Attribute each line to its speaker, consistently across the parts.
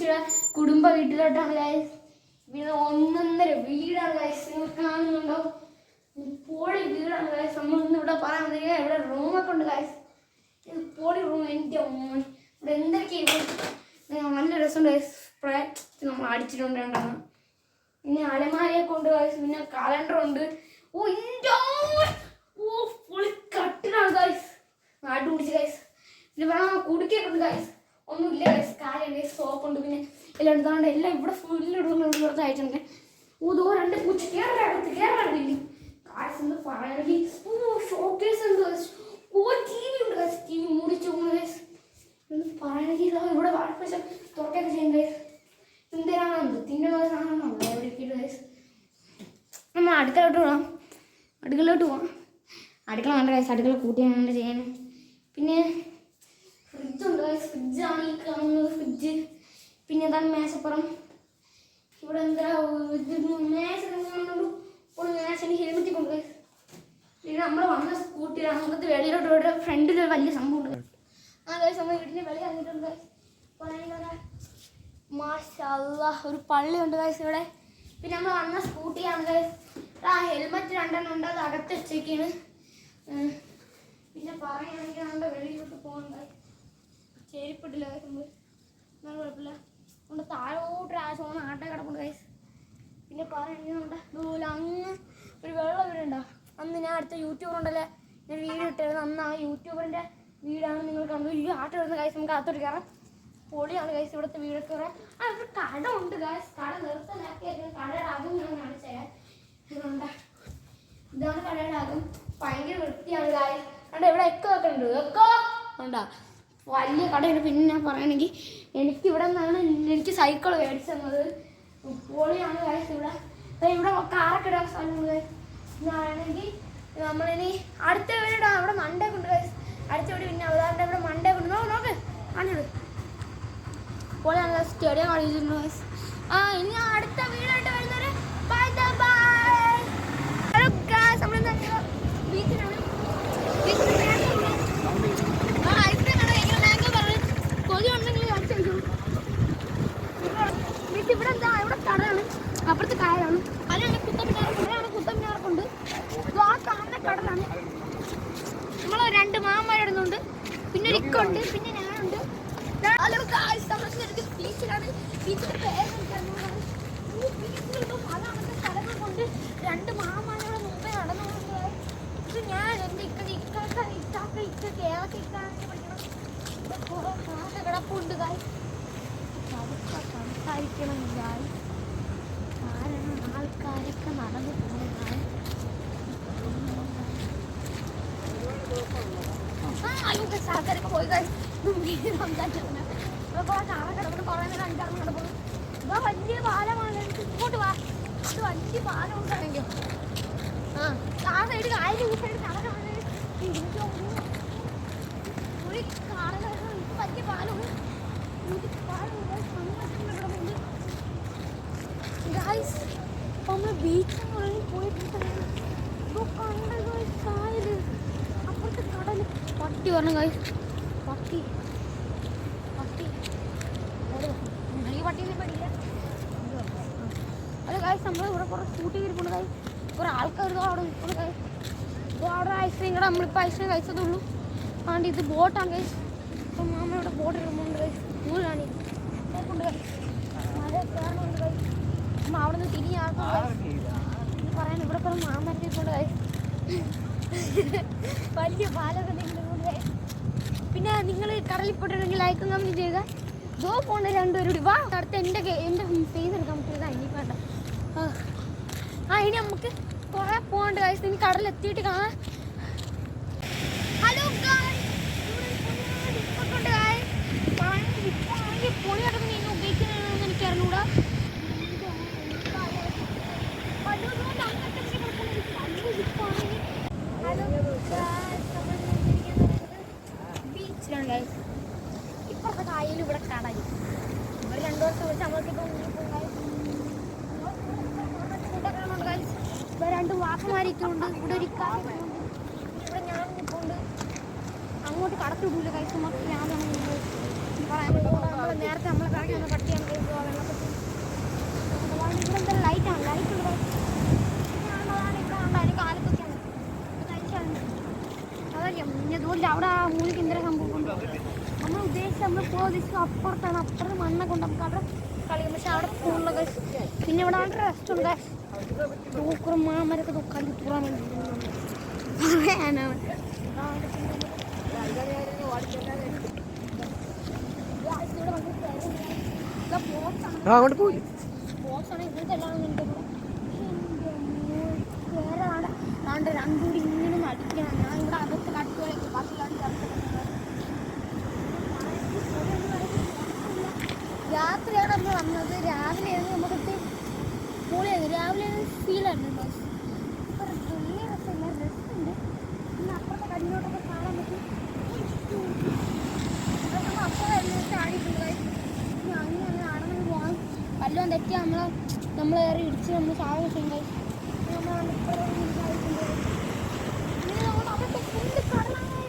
Speaker 1: അമ്മച്ചിയുടെ കുടുംബ വീട്ടിലോട്ടാണ് ഗൈസ് പിന്നെ ഒന്നൊന്നര വീടാണ് ഗൈസ് നിങ്ങൾ കാണുന്നുണ്ടോ? പോളി വീടാണ് ഗൈസ് നമ്മളൊന്നും ഇവിടെ പറയാൻ വന്നിരിക്കുക ഇവിടെ റൂമൊക്കെ ഉണ്ട് ഗൈസ് പോളി റൂം എന്റെ അമ്മ ഇവിടെ എന്തൊക്കെയാണ് നല്ല രസമുണ്ട് ഗൈസ് സ്പ്രേ നമ്മൾ അടിച്ചിട്ടുണ്ട് രണ്ടെണ്ണം പിന്നെ അലമാരയെ കൊണ്ട് ഗൈസ് പിന്നെ കലണ്ടർ ഉണ്ട്. ഓ എന്റെ. ഓ പൊളി കട്ടിലാണ് ഗൈസ് നാട്ടു പിടിച്ച് ഗൈസ് പിന്നെ പറയാൻ കുടുക്കിയൊക്കെ ഉണ്ട് ഗൈസ് ഒന്നുമില്ല കാര്യമുണ്ട് കാര്യം സോപ്പ് ഉണ്ട്. പിന്നെ എല്ലാം എടുത്തോണ്ട് എല്ലാം ഇവിടെ ഫുള്ള് ഇടുന്ന ഇവിടുത്തെ അയച്ചിട്ടുണ്ട് ഓ രണ്ട് പൂച്ച. കേരളത്ത് കേരളമില്ല ഗൈസ് എന്ത് പറയണമെങ്കിൽ ഓ ഷോക്കേസ് ഉണ്ട് ഓ ടി വി ഉണ്ട് ടി വി മൂടിച്ചു എന്ന് പറയണെങ്കിൽ ഇവിടെ വാഴപ്പശം തുറക്കൊക്കെ ചെയ്യും ഗൈസ് എന്തിനാണെന്ന്? തിന്നുന്ന സാധനമാണോ നമ്മൾ അടുക്കളോട്ട് പോകാം അടുക്കളോട്ട് പോവാം. അടുക്കള വേണ്ട കാശ് അടുക്കള കൂട്ടിയാണ് ചെയ്യാൻ. പിന്നെ ഫ്രിഡ്ജുണ്ട്. ഫ്രിഡ്ജാണ് ഈ കാണുന്നത്. ഫ്രിഡ്ജ്. പിന്നെ എന്താണ് മേശപ്പുറം. ഇവിടെ എന്താ ഇത് മേശ ഹെൽമെറ്റ് കൊണ്ട്. പിന്നെ നമ്മൾ വന്ന സ്കൂട്ടിയിലാണ് നമുക്ക് വെളിയിലോട്ട് ഇവിടെ ഫ്രണ്ടിൽ ഒരു വലിയ സംഭവം ഉണ്ട്. ആ കഴിച്ച് നമ്മൾ വീട്ടിൽ വെളി വന്നിട്ടുണ്ട് മാഷല്ല ഒരു പള്ളി ഉണ്ട് കഴിച്ച് ഇവിടെ. പിന്നെ നമ്മൾ വന്ന സ്കൂട്ടിയാണ് കഴിച്ച് ആ ഹെൽമെറ്റ് രണ്ടെണ്ണം ഉണ്ട്. അത് അകത്ത് വെച്ചേക്കാണ്. പിന്നെ പറയുകയാണെങ്കിൽ നമ്മുടെ വെളിയിലോട്ട് പോകണ്ട ചെരുപ്പിട്ടില്ല എന്നാലും കുഴപ്പമില്ല. നമ്മുടെ താഴോട്ട് ആ ചോന്ന ആട്ട കിടപ്പുണ്ട് കൈസ് പിന്നെ പറഞ്ഞു നമ്മുടെ ദൂരെ അങ്ങ് ഒരു വെള്ളം വീടുണ്ടോ അന്ന് ഞാൻ അടുത്ത യൂട്യൂബർ ഉണ്ടല്ലേ? ഞാൻ വീഡിയോ ഇട്ടായിരുന്നു അന്ന് ആ യൂട്യൂബറിന്റെ വീടാണ് നിങ്ങൾ കണ്ടു ഈ ആട്ട വരുന്ന കൈസ് നമുക്ക് അകത്തോട്ട് കയറാം പൊളിയാണ് കൈസ് ഇവിടുത്തെ വീടൊക്കെ കയറാം ആ ഒരു കട ഉണ്ട് കൈസ് കട നിർത്തലാക്കിയായിരുന്നു കടയുടെ അകം ഞാൻ കാണിച്ചേ ഇതുണ്ട്. ഇതാണ് കടയുടെ അകം. ഭയങ്കര വൃത്തിയാണ് കാര്യം അവിടെ ഇവിടെ എക്കോ ഒക്കെ ഉണ്ട്. എക്കോ? ഉണ്ടാ വലിയ കടയാണ് പിന്നെ ഞാൻ പറയണെങ്കിൽ എനിക്ക് ഇവിടെ നിന്നാണ് എനിക്ക് സൈക്കിൾ മേടിച്ചു തന്നത് പൊളിയാണ് കഴിച്ചത് ഇവിടെ. അപ്പം ഇവിടെ കാറൊക്കെ ഇടാൻ സ്ഥലമുള്ളത് ആണെങ്കിൽ നമ്മളിനി അടുത്ത വീട് അവിടെ മണ്ടേ കൊണ്ട്. അടുത്ത വീട് പിന്നെ അവതാറിന്റെ ഇവിടെ മണ്ടേ കൊണ്ട് നോ നോക്ക്. കാണിച്ചത് പൊളിയാണ് സ്റ്റേഡിയം കാണിച്ചിട്ടുണ്ട് guys. ആ ഇനി അടുത്ത വീടായിട്ട് വരുന്നവര് ബൈ ബൈ ഹലോ ഗായ്സ് നമ്മൾ ബീച്ചിലാണ് ബീച്ചിൽ ആ ഐസ്ക്രീം ആണ് എങ്ങനെ മാംഗോ പറഞ്ഞു കൊതി ഉണ്ടെങ്കിൽ കാണിച്ചു ബീച്ച് ഇവിടെ എന്താ ഇവിടെ കടയാണ് അപ്പുറത്ത് കായലാണ് അതാണ് കുത്തമിനാർ ഇവിടെയാണ് കുത്തമിനാർക്കുണ്ട് ഇത് ആ കാണുന്ന കടലാണ് നമ്മൾ രണ്ട് മാമാരിടുന്നുണ്ട് പിന്നെ ഒരു ഇക്കുണ്ട് പിന്നെ ഞാനുണ്ട് ഹലോ ഗായ്സ് നമ്മൾ ബീച്ചിലാണ് ബീച്ചിന്റെ പേര് എനിക്കറിഞ്ഞൂടാ. ഈ ബീച്ചിലുണ്ടോ അതാണ് സ്ഥലങ്ങൾ കൊണ്ട് രണ്ട് മാമാരുടെ മുമ്പേ നടന്നു ഇത് ഞാൻ എന്റെ ഇക്ക ഇക്കാക്ക ഇക്കാക്ക ഇക്കൊക്കെ ഏതൊക്കെ ഇക്കാക്കെ പഠിക്കണം കുറേ കാക്ക കിടപ്പുണ്ട് കായ് അതൊക്കെ സംസാരിക്കണം ഞാൻ കാരണം ആൾക്കാരൊക്കെ നടന്നു പോകുന്നതാണ് ആ അയ്യോ ആൾക്കാരൊക്കെ പോയി കായ് സംസാരിച്ചിട്ടുണ്ട് വലിയ പാലമാണ്. ഇങ്ങോട്ട് വാ. ഇത് വലിയ പാലം ഉണ്ടാണെങ്കിൽ ആ ആ സൈഡ് കായൽ ഈ സൈഡ് കട കാണാൻ എനിക്ക് തോന്നുന്നു ഒരു കാറ് വലിയ പാലമാണ്. ഗായ്സ് നമ്മൾ ബീച്ചിൽ നിന്ന് പോയിട്ടുണ്ടായിരുന്നു ഇപ്പൊ കണ്ടത് കായൽ. അപ്പുറത്തെ കടൽ. പട്ടി പറഞ്ഞു കായ് പട്ടി ഓടുക. ഈ പട്ടീനെ പേടിയില്ല അത് ഗായ്സ് നമ്മൾ ഇവിടെ കുറേ സ്കൂട്ടി ഇരിപ്പുണ്ട് കായ് കുറേ ആൾക്കാർ അവിടെ നിൽപ്പുണ്ട് കായ് ഇപ്പോൾ അവിടെ ഐസ്ക്രീം കൂടെ. നമ്മളിപ്പോൾ ഐസ്ക്രീം കഴിച്ചതുള്ളൂ. അതുകൊണ്ട് ഇത് ബോട്ടാണ് ഗൈസ് അപ്പം മാമ ഇവിടെ ബോട്ട് ഇടുമ്പോണ്ട് ഗൈസ് സ്കൂളിലാണ് ഉണ്ട് മഴ കയറുന്നുണ്ട് അപ്പം അവിടെ നിന്ന് തിരിഞ്ഞ് ആൾക്കാർ പറയാൻ ഇവിടെ കുറേ മാമരത്തിട്ടുണ്ട് കായ് വലിയ പാലൊക്കെ പിന്നെ നിങ്ങൾ കടലിൽ പോയിട്ടുണ്ടെങ്കിൽ ലൈക്കും കമന്റ് ചെയ്യുക. ദോ പോണ്ട രണ്ടുപേരും കൂടി വാ. അടുത്ത് എന്റെ എന്റെ ഫേസ് എടുക്കാൻ പറ്റിയതാ ഇനി വേണ്ട. ആ. ഇനി നമുക്ക് കുറേ പോകണ്ട കാര്യം ഇനി കടലെത്തിയിട്ട് കാണാം. ഹലോ പൊളി കിടക്കുന്ന ഇങ്ങനെ ഉപയോഗിക്കുന്നതാണെന്ന് എനിക്ക് ഒരിക്കലുണ്ട് ഇവിടെ ഒരു ഇവിടെ ഞാൻ നിൽക്കൊണ്ട് അങ്ങോട്ട് കടത്തിവിടൂല കൈസുമാർ ഞാനാണ് നേരത്തെ നമ്മളെ കറങ്ങി ഒന്ന് പട്ടിയാണ് ഇവിടെ ലൈറ്റാണ് ലൈറ്റ് ഉണ്ട് അവിടെ ആ മൂലിക്ക് എന്തൊരു സംഭവം ഉണ്ട് നമ്മൾ ഉദ്ദേശിച്ച് നമ്മൾ പോലീസ് അപ്പുറത്താണ്. അപ്പുറത്ത് മണ്ണൊക്കെ ഉണ്ട്. നമുക്ക് അവിടെ കളിക്കും. പക്ഷെ അവിടെ സ്കൂളിലൊക്കെ പിന്നെ ഇവിടെ റെസ്റ്റ് ഉണ്ട് മാമരൊക്കെ തൂറാൻ പറയാനാണ്
Speaker 2: അങ്ങോട്ട് പോയി.
Speaker 1: ഇങ്ങനെ നടിക്കണം ഞാൻ ഇവിടെ അകത്ത് കട്ടുകളൊക്കെ രാത്രിയാണ് നമ്മൾ വന്നത് രാവിലെ നമ്മൾ രാവിലെ നടന്നു പോകാം വല്ലതും തെറ്റി നമ്മളെ നമ്മൾ കയറി ഇടിച്ച് നമ്മൾ സാധനം ചെയ്യും guys. നമ്മൾ ഇപ്പുറം ഇങ്ങനെ ചാടിയിട്ടുണ്ട് guys. ഇനി നമ്മൾ അവിടുത്തെ full കടലാണ്.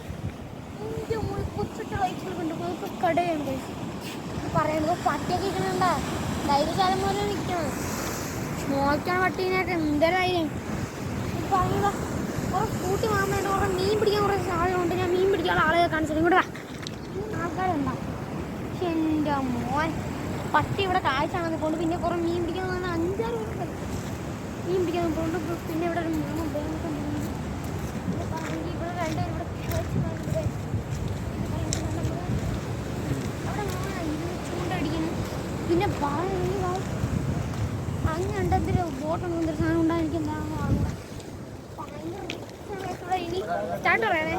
Speaker 1: ഇന്ത്യ മുഴുവൻ കൊച്ചിട്ട് വയസ്സിലുണ്ട് നമുക്ക് കടയാണ് guys. ഇത് പറയുന്നത് പട്ടിയൊക്കെ ഇരിക്കണണ്ട ധൈര്യശാലം പോലെ നിൽക്കണം നോക്കാൻ പട്ടീനൊക്കെ എന്തരായാലും കുറെ കൂട്ടി മാമേന്റെ മീൻ പിടിക്കാൻ കുറേ സാധനമുണ്ട് ഞാൻ മീൻ പിടിക്കാനുള്ള ആളെ കാണിച്ചിട്ട് ഇങ്ങോട്ട്. ആൾക്കാരുണ്ടാവും പക്ഷെ എന്റെ മോൻ പട്ടി ഇവിടെ കാഴ്ച കൊണ്ട് പിന്നെ കുറെ മീൻ പിടിക്കാൻ വന്ന അഞ്ചാറ് പേരുണ്ട് മീൻ പിടിക്കാൻ പോകുന്നുണ്ട് പിന്നെ ഇവിടെ ഒരു മൂന്ന് ഉപയോഗം ഇവിടെ രണ്ടുപേരും ഇവിടെ. അവിടെ ചൂണ്ടടിക്കുന്നു പിന്നെ പറയുകയാണെങ്കിൽ എന്തൊരു സാധനം സ്റ്റാർട്ട് പറയണേ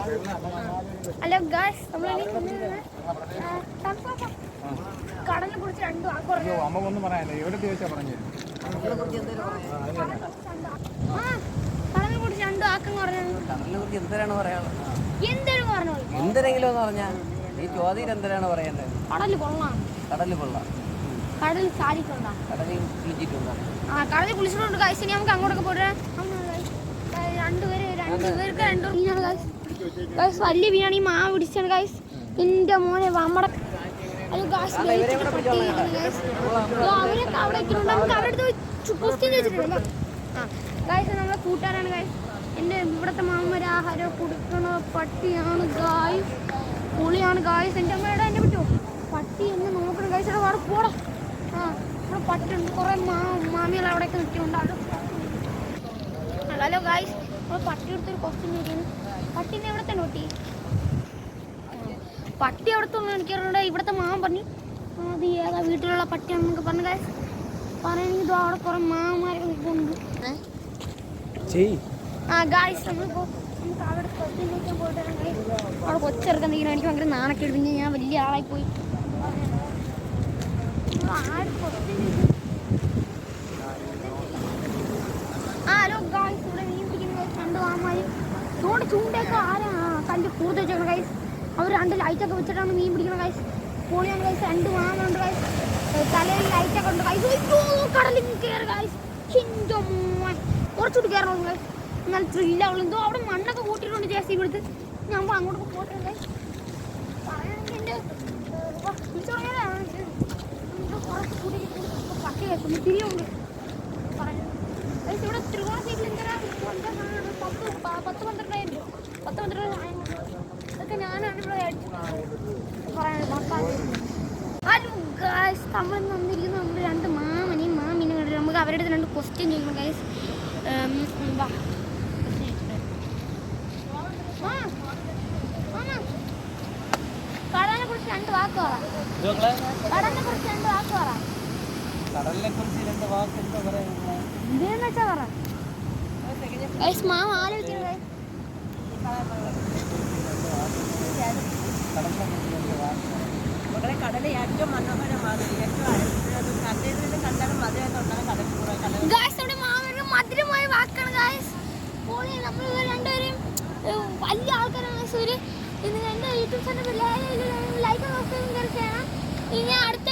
Speaker 1: ഹലോ ഗായ്സ് നമ്മളിനി കടലിനെ കുറിച്ച് രണ്ടു വാക്ക് പറഞ്ഞു
Speaker 3: അമ്മ ഒന്നും പറയാനില്ല. എവിടെ ചോദിച്ചാ പറഞ്ഞു?
Speaker 1: ആ കടലിനെ കുറിച്ച് രണ്ടു വാക്കെന്ന് പറഞ്ഞു
Speaker 2: കടലിനെ കുറിച്ച് എന്തിനാണ് പറയാനുള്ളത്?
Speaker 1: എന്തൊരു പറഞ്ഞു
Speaker 2: എന്തിനെങ്കിലും എന്ന് പറഞ്ഞാൽ ഈ ചോദ്യം എന്തിനാണ് പറയേണ്ടത്?
Speaker 1: കടൽ കൊള്ളാം.
Speaker 2: കടലിൽ കൊള്ളാം.
Speaker 1: കടൽ
Speaker 2: ചീറ്റിട്ടുണ്ടോ
Speaker 1: ആ കടലിൽ കുളിച്ചിട്ടുണ്ട് ഗായ്സ് ഇനി നമുക്ക് അങ്ങോട്ടൊക്കെ പോയിട്ട് രണ്ടുപേര് രണ്ടുപേർക്ക് രണ്ടു മീനാണ് ഗായ്സ് ഗായ്സ് വലിയ മീനാണ് ഈ മാ പിടിച്ചാണ് ഗായ്സ് എന്റെ മോനെ നമ്മുടെ അത് ഗായ്സ് അവരെ അവിടെ വെക്കുന്നുണ്ട് നമുക്ക് അടുത്ത് ക്വസ്റ്റ്യൻ ചോദിച്ചിട്ടില്ല ആ. ഗായ്സ് നമ്മളെ കൂട്ടുകാരാണ് ഗായ്സ് എന്റെ ഇവിടുത്തെ മാമര ആഹാരം കൊടുക്കണ പട്ടിയാണ് ഗായ്സ് പുളിയാണ് ഗായ്സ് എന്റെ അമ്മയുടെ എന്നെ പറ്റുമോ പട്ടി എന്നെ നോക്കണം ഗായ്സ് അവിടെ പോടാ. ഇവിടെ പട്ടുണ്ട് കുറേ മാ മാമികൾ അവിടെയൊക്കെ നിൽക്കുന്നുണ്ട്. ഹലോ ഗായ്സ് നമ്മൾ പട്ടി എടുത്തൊരു ക്വസ്റ്റ്യൻ ചോദിക്കുന്നു. പട്ടീനെ എവിടെ തന്നെ പട്ടി? പട്ടി എവിടത്തെ എനിക്കറിയണ്ട ഇവിടുത്തെ മാമൻ പറഞ്ഞു. അത് ഏതാ വീട്ടിലുള്ള പട്ടിയാണെന്നൊക്കെ പറഞ്ഞു ഗായ്സ് പറയണെങ്കിൽ ഇതോ അവിടെ കുറേ മാമന്മാരൊക്കെ നിൽക്കുന്നുണ്ട്? ആ ഗായ്സ് നമ്മളിപ്പോൾ നമുക്ക് അവിടെ ക്വസ്റ്റ്യൻ ചോദിക്കാൻ പോയിട്ട് അവിടെ കൊച്ചിറക്കാൻ നിൽക്കണം എനിക്ക് ഭയങ്കര നാണക്കേട്. പിന്നെ ഞാൻ വലിയ ആളായി പോയി ആര് ക്വസ്റ്റ്യൻ ചോദിക്കും ആ ഹലോ ഗായ്സ് ഇവിടെ മീൻ പിടിക്കുന്ന രണ്ട് മാമാര് ചൂണ്ട ചൂണ്ടയൊക്കെ ആരാ? കല്ല് കൂടുതൽ വെച്ചേക്കണം ഗൈസ് അവർ രണ്ട് ലൈറ്റൊക്കെ വെച്ചിട്ടാണ് മീൻ പിടിക്കുന്നത് ഗൈസ് പൊളിയാണ് ഗൈസ് രണ്ട് മാമുണ്ട് ഗൈസ് തലയിൽ ലൈറ്റൊക്കെ ഉണ്ട് ഗൈസ് അയ്യോ കടലിൽ കയറി ഗൈസ് ചിന്തോ മോൻ. കുറച്ചുകൂടി കയറണം ഗൈസ് എന്നാൽ ത്രില്ലുള്ളൂ എന്തോ അവിടെ മണ്ണൊക്കെ കൂട്ടിയിട്ടുണ്ട് ജേസി ഇവിടുത്തെ. ഞാൻ അങ്ങോട്ടൊക്കെ പോയിട്ടുണ്ട് ഗൈസ് ഇവിടെ ത്രികോണ സൈഡിൽ സാധനം പത്ത് പത്ത് പന്ത്രണ്ടായിരം രൂപ പത്ത് പന്ത്രണ്ട് ഇതൊക്കെ ഞാനാണ് ഇവിടെ ഹലോ ഗായ്സ് നമ്മൾ വന്നിരിക്കുന്ന. നമ്മൾ രണ്ട് മാമനെയും മാമിനെയും കണ്ടിട്ട് നമുക്ക് അവരുടെ രണ്ട് ക്വസ്റ്റ്യൻ ചോദിക്കണം ഗൈസ് വാ ആ, മാമ, കടലിനെ കുറിച്ച് രണ്ട് വാക്ക് കടലിനെ കുറിച്ച് രണ്ട് വാക്ക് പറ
Speaker 2: കടലിനെ കുറിച്ച് രണ്ട് വാക്ക് എന്താ പറയാ
Speaker 1: ഇതെന്ന് വെച്ചാ പറ. മാമ ആലോചിക്കുന്നത്
Speaker 2: വാക്ക്
Speaker 4: ഏറ്റവും മനോഹരമാണ് ഏറ്റവും കണ്ടതിൽ കണ്ടാലും മധുരമായിട്ടുണ്ടാകും കടൽ കൂടെ കടൽ
Speaker 1: മാമന് മധുരമായ വാക്കാണ് ഗായ്സ് പോളി നമ്മൾ ഇവർ രണ്ടുപേരും വലിയ ആൾക്കാരാണ് സൂര്യ ഇന്ന് എന്റെ യൂട്യൂബ് ചാനൽ ചെയ്യണം ഇനി അടുത്ത